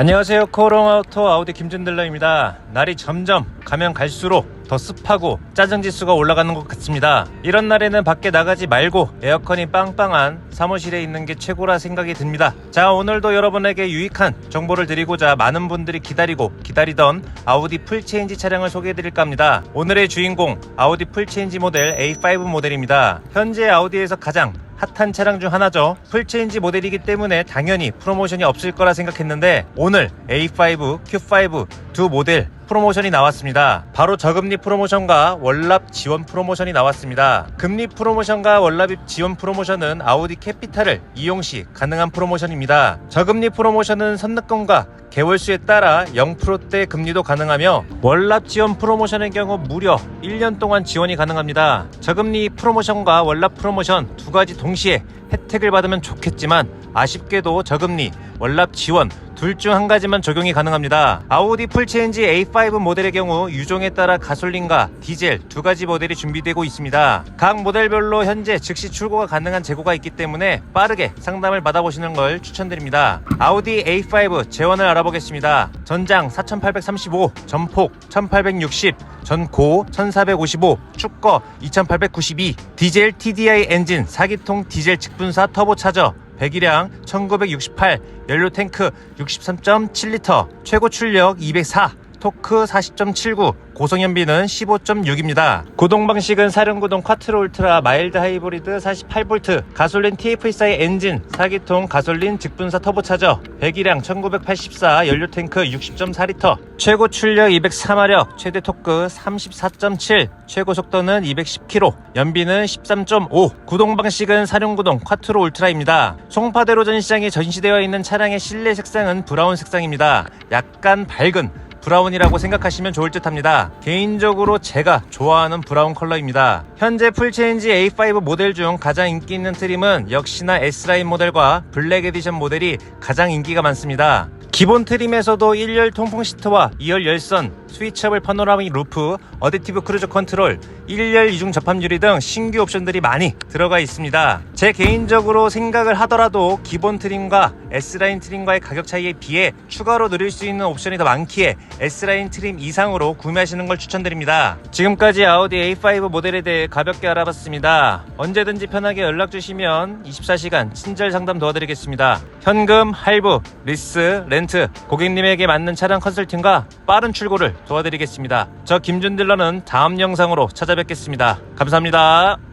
안녕하세요. 코롱아우토 아우디 김준들러입니다. 날이 점점 가면 갈수록 더 습하고 짜증 지수가 올라가는 것 같습니다. 이런 날에는 밖에 나가지 말고 에어컨이 빵빵한 사무실에 있는 게 최고라 생각이 듭니다. 자, 오늘도 여러분에게 유익한 정보를 드리고자 많은 분들이 기다리고 기다리던 아우디 풀체인지 차량을 소개해 드릴까 합니다. 오늘의 주인공 아우디 풀체인지 모델 A5 모델입니다. 현재 아우디에서 가장 핫한 차량 중 하나죠. 풀체인지 모델이기 때문에 당연히 프로모션이 없을 거라 생각했는데 오늘 A5, Q5 두 모델 프로모션이 나왔습니다. 바로 저금리 프로모션과 월납 지원 프로모션이 나왔습니다. 금리 프로모션과 월납 지원 프로모션은 아우디 캐피탈을 이용 시 가능한 프로모션입니다. 저금리 프로모션은 선납금과 개월수에 따라 0%대 금리도 가능하며 월납 지원 프로모션의 경우 무려 1년 동안 지원이 가능합니다. 저금리 프로모션과 월납 프로모션 두 가지 동시에 혜택을 받으면 좋겠지만 아쉽게도 저금리, 월납 지원 둘 중 한 가지만 적용이 가능합니다. 아우디 풀체인지 A5 모델의 경우 유종에 따라 가솔린과 디젤 두 가지 모델이 준비되고 있습니다. 각 모델별로 현재 즉시 출고가 가능한 재고가 있기 때문에 빠르게 상담을 받아보시는 걸 추천드립니다. 아우디 A5 재원을 알아보겠습니다. 전장 4835, 전폭 1860, 전고 1455, 축거 2892, 디젤 TDI 엔진 4기통 디젤 직분사 터보 차저 배기량 1968, 연료 탱크 63.7리터, 최고 출력 204, 토크 40.79, 고성연비는 15.6입니다. 구동 방식은 사륜구동 쿼트로 울트라 마일드 하이브리드 48V, 가솔린 TF14의 엔진, 4기통 가솔린 직분사 터보차저, 배기량 1984, 연료 탱크 60.4리터, 최고 출력 204마력, 최대 토크 34.7, 최고 속도는 210km, 연비는 13.5, 구동 방식은 사륜구동 쿼트로 울트라입니다. 송파대로 전시장에 전시되어 있는 차량의 실내 색상은 브라운 색상입니다. 약간 밝은 브라운이라고 생각하시면 좋을 듯 합니다. 개인적으로 제가 좋아하는 브라운 컬러입니다. 현재 풀체인지 A5 모델 중 가장 인기 있는 트림은 역시나 S라인 모델과 블랙 에디션 모델이 가장 인기가 많습니다. 기본 트림에서도 1열 통풍 시트와 2열 열선, 스위처블 파노라믹 루프, 어댑티브 크루즈 컨트롤, 1열 이중 접합 유리 등 신규 옵션들이 많이 들어가 있습니다. 제 개인적으로 생각을 하더라도 기본 트림과 S라인 트림과의 가격 차이에 비해 추가로 누릴 수 있는 옵션이 더 많기에 S라인 트림 이상으로 구매하시는 걸 추천드립니다. 지금까지 아우디 A5 모델에 대해 가볍게 알아봤습니다. 언제든지 편하게 연락 주시면 24시간 친절 상담 도와드리겠습니다. 현금, 할부, 리스, 렌트, 고객님에게 맞는 차량 컨설팅과 빠른 출고를 도와드리겠습니다. 저 김준딜러는 다음 영상으로 찾아뵙겠습니다. 감사합니다.